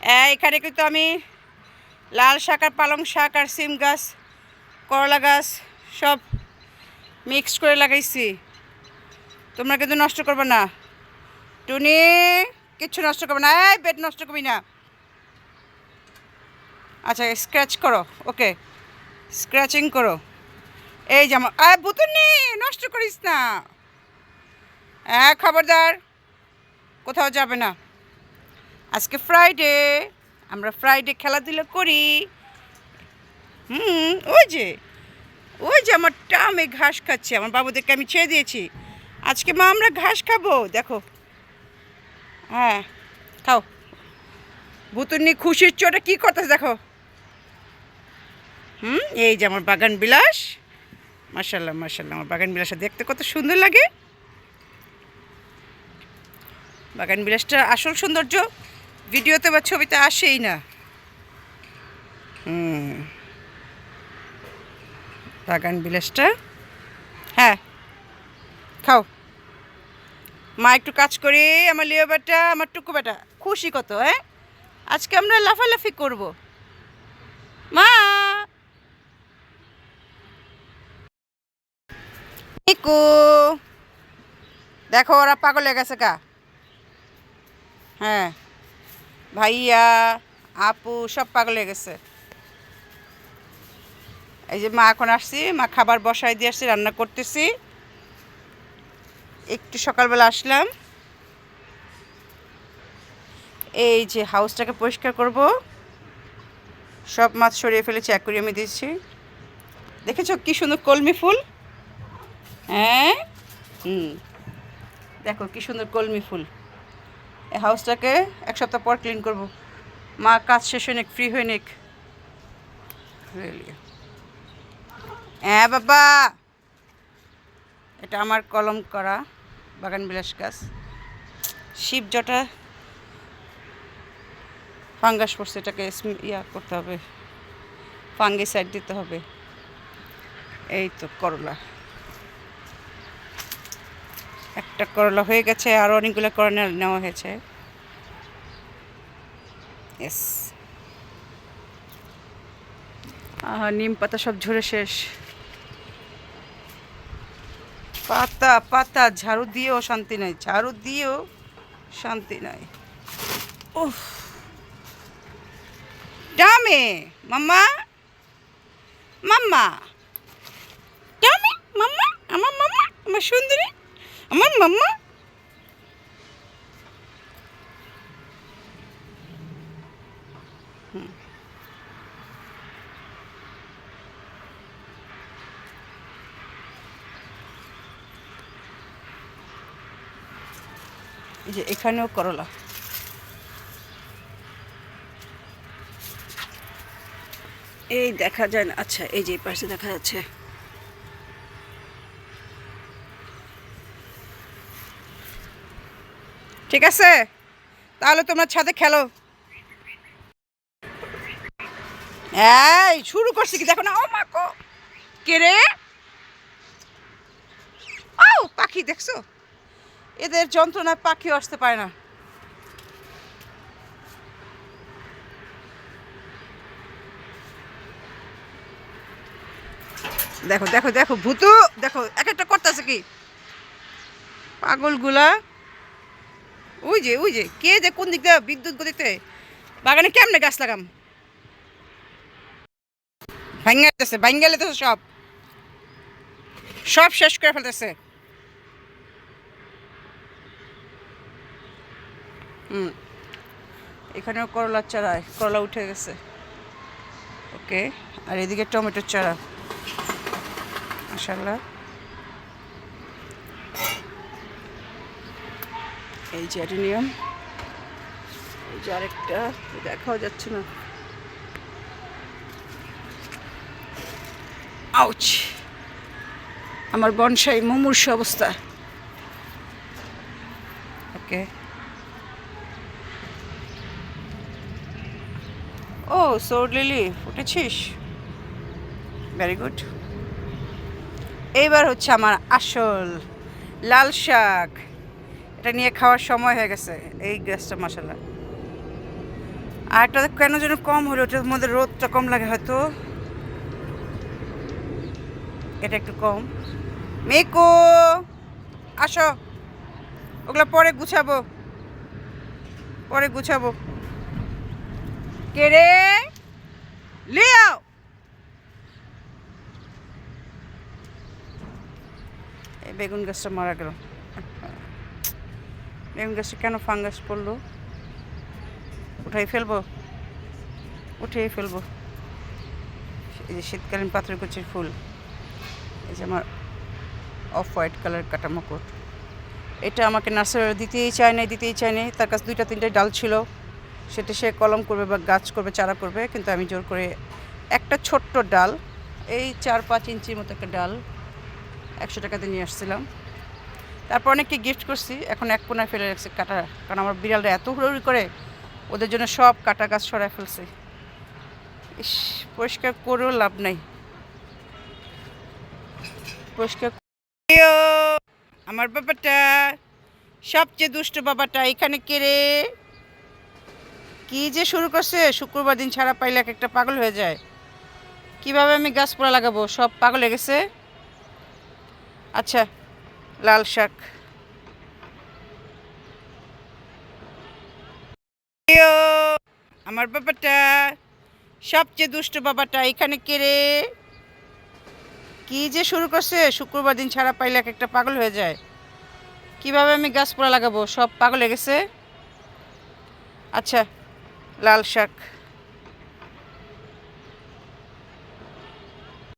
এই, এখানে কিন্তু আমি লাল শাক আর পালং শাক আর সিম গাছ করলা গাছ সব মিক্স করে লাগাইছি। তোমরা কিন্তু নষ্ট করবে না। টুনি কিচ্ছু নষ্ট করবে না। এই বেড নষ্ট করবি না। আচ্ছা স্ক্র্যাচ করো। ওকে স্ক্র্যাচিং করো। এই যেমন বুতুনি নষ্ট করিস না। হ্যাঁ খবরদার। কোথাও যাবে না। আজকে ফ্রাইডে আমরা ফ্রাইডে খেলাধুলো করি। হুম, ওই যে ওই যে আমার টামে ঘাস খাচ্ছে, আমার বাবুদেরকে আমি ছেড়ে দিয়েছি। আজকে মা, আমরা ঘাস খাব, দেখো। হ্যাঁ খাও। বুতুনি খুশির চোটে কী করতেছে দেখো। হুম, এই যে আমার বাগান বিলাস। মার্শাল্লাহ মার্শাল্লাহ আমার বাগান বিলাসটা দেখতে কত সুন্দর লাগে। বাগান বিলাসটা আসল সৌন্দর্য। ভিডিওতে বা ছবিতে আসেই না। হুম। বাগান বিলাসটা। হ্যাঁ। খাও। মা একটু কাজ করি, আমার লিও বেটা আমার টুকু বেটা খুশি কত হ্যাঁ? আজকে আমরা লাফালাফি করব। মা! দেখো ওরা পাগল হয়ে গেছে কা হ্যাঁ। ভাইয়া, আপু সব পাগল হয়ে গেছে। এই যে মা এখন আসছি, মা খাবার বসাই দিয়ে আসছি, রান্না করতেছি। একটু সকালবেলা আসলাম। এই যে হাউসটাকে পরিষ্কার করব। সব মাছ সরিয়ে ফেলেছি, অ্যাকুরিয়ামে দিচ্ছি দেখেছ কি সুন্দর কলমি ফুল? হ্যাঁ? হুম। দেখো কি সুন্দর কলমি ফুল। এই হাউসটাকে এক সপ্তাহ পর ক্লিন করব। মা, কাজ শেষ হয়ে নিক ফ্রি হয়ে নিক. হ্যাঁ বাবা। এটা আমার কলম করা, বাগান বিলাস গাছ। শিব জটা ফাঙ্গাস পড়ছে, এটাকে ইয়া করতে হবে। ফাঙ্গি সাইড দিতে হবে। এই তো করলা। একটা করলা হয়ে গেছে আর অনেকগুলো করলা নেওয়া হয়েছে। এস নিম পাতা সব ঝরে শেষ। পাতা পাতা ঝাড়ু দিয়েও শান্তি নাই ঝাড়ু দিয়েও শান্তি নাই। উফ। ডামে মাম্মা। মাম্মা। ডামে মাম্মা আমার মাম্মা আমার সুন্দরী। আমার মাম্মা যে এখানেও করলা। এই দেখা যায় না। আচ্ছা এই যে পাশে দেখা যাচ্ছে। ঠিক আছে? তাহলে তোমরা ছাদে খেলো। এই, শুরু করছি কি? দেখো না, ও মা কো রে? ও পাখি, দেখছ? এদের যন্ত্রণায় পাখিও আসতে পারে না। দেখো দেখো দেখো, ভূতু, দেখো, এক একটা করতেছে কি? পাগলগুলা। ওই যে ওই যে, কে যে কোন দিক দিয়ে বিদ্যুৎ গতিতে, বাগানে কেমনে গাছ লাগাম? ভাঙ্গা যেতেছে ভাঙ্গা লেতেছে সব। সব শেষ করে ফেলতেছে। হুম, এখানেও করলার চারা, করলা উঠে গেছে। ওকে, আর এদিকে টমেটোর চারা। মাশাল্লাহ এই যে অ্যাডিনিয়াম। এই যে আরেকটা, দেখাও যাচ্ছে না। আউচ! আমার বনসাই মুমূর্ষ অবস্থা। ওকে। ও, সৌর লিলি, ফুটেছিস? ভেরি গুড এইবার হচ্ছে আমার আসল লাল শাক। এটা নিয়ে খাওয়ার সময় হয়ে গেছে, এই গ্যাসটা মশলা। আর একটা কেন যেন কম হলো, ওটার মধ্যে রোদটা কম লাগে হয়তো। এটা একটু কম। মেকো, আসো। ওগুলো পরে গুছাবো। পরে গুছাবো। কে রে? লিয়াও এই বেগুন গাছটা মারা গেল। বেগুন গাছটা কেন ফাঙ্গাস পড়ল? উঠাই ফেলব? উঠিয়ে ফেলব। এই যে শীতকালীন পাথরকুচির ফুল। এই যে আমার অফ হোয়াইট কালার কাটা মুকুট। এটা আমাকে নার্সারি দিতেই চায় না দিতেই চায় না তার কাছে দুইটা, তিনটে ডাল ছিল। সেটা সে কলম করবে বা গাছ করবে, চারা করবে, কিন্তু আমি জোর করে একটা ছোট্ট ডাল, এই চার, পাঁচ ইঞ্চির মতো একটা ডাল একশো টাকাতে নিয়ে আসছিলাম। তারপর অনেককে গিফট করছি। এখন এক কোনায় ফেলে রাখছি কাটা, কারণ আমার বিড়ালরা এত হুড়ি করে, ওদের জন্য সব কাটা গাছ সরাই ফেলছে। ইস, পরিষ্কার করেও লাভ নাই। পরিষ্কার আমার বাবাটা, সবচেয়ে দুষ্ট বাবাটা, এখানে কে রে? কি যে শুরু করছে? শুক্রবার দিন ছাড়া পাইলে এক একটা পাগল হয়ে যায়। কীভাবে আমি গাছপালা লাগাবো? সব পাগল হয়ে গেছে। আচ্ছা লাল শাক। আমার বাবাটা, সবচেয়ে দুষ্ট বাবাটা, এখানে কে রে? কি যে শুরু করছে? শুক্রবার দিন ছাড়া পাইলে এক একটা পাগল হয়ে যায়। কীভাবে আমি গাছপালা লাগাবো? সব পাগল হয়ে গেছে। আচ্ছা লাল শাক।